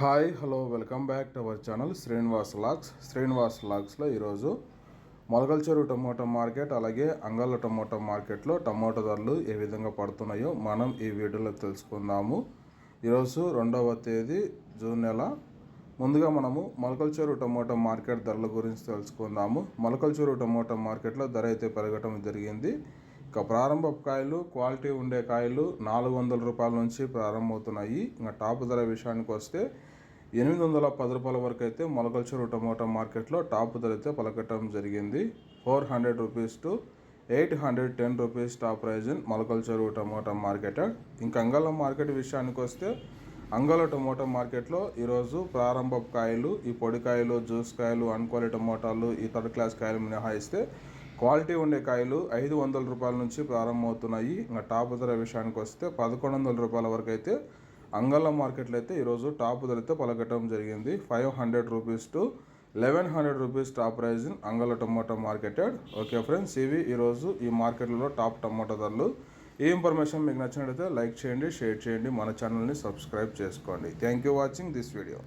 Hi hello welcome back to our channel Srinivas logs Srinivas లాగ్స్లో ఈరోజు Molakalcheru tomato market అలాగే అంగళ్ళ tomato మార్కెట్లో tomato ధరలు ఏ విధంగా పడుతున్నాయో మనం ఈ వీడియోలో తెలుసుకుందాము. ఈరోజు రెండవ తేదీ జూన్ నెల. ముందుగా మనము మొలకల్చెరు టమోటా మార్కెట్ ధరల గురించి తెలుసుకుందాము. మొలకల్చెరు టమోటా మార్కెట్లో ధర అయితే పెరగటం జరిగింది. ప్రారంభ కాయలు క్వాలిటీ ఉండే కాయలు నాలుగు వందల రూపాయల నుంచి ప్రారంభమవుతున్నాయి. ఇంకా టాప్ ధర విషయానికి వస్తే ఎనిమిది వందల పది రూపాయల వరకు అయితే మొలకల్చూరు టమోటా మార్కెట్లో టాప్ ధర అయితే పలకటం జరిగింది. Four hundred rupees to eight hundred ten rupees top price in Molakalcheruvu tomato market. ఇంకా అంగళం మార్కెట్ విషయానికి వస్తే అంగళ టమోటా మార్కెట్లో ఈరోజు ప్రారంభ కాయలు ఈ పొడికాయలు జ్యూస్ కాయలు అన్క్వాలిటీ టమోటాలు ఈ థర్డ్ క్లాస్ కాయలు మినహాయిస్తే క్వాలిటీ ఉండే కాయలు ఐదు వందల రూపాయల నుంచి ప్రారంభమవుతున్నాయి. ఇంకా టాప్ ధర విషయానికి వస్తే పదకొండు వందల రూపాయల వరకు అయితే అంగళ్ళ మార్కెట్లో అయితే ఈరోజు టాప్ ధరతో పలకటం జరిగింది. Five hundred rupees to eleven hundred rupees top price in Angallu tomato marketed. Okay friends ఇవి ఈరోజు ఈ మార్కెట్లో టాప్ టమోటా ధరలు. ఈ ఇన్ఫర్మేషన్ మీకు నచ్చినట్లయితే లైక్ చేయండి షేర్ చేయండి మన ఛానల్ని సబ్స్క్రైబ్ చేసుకోండి. Thank you watching this video.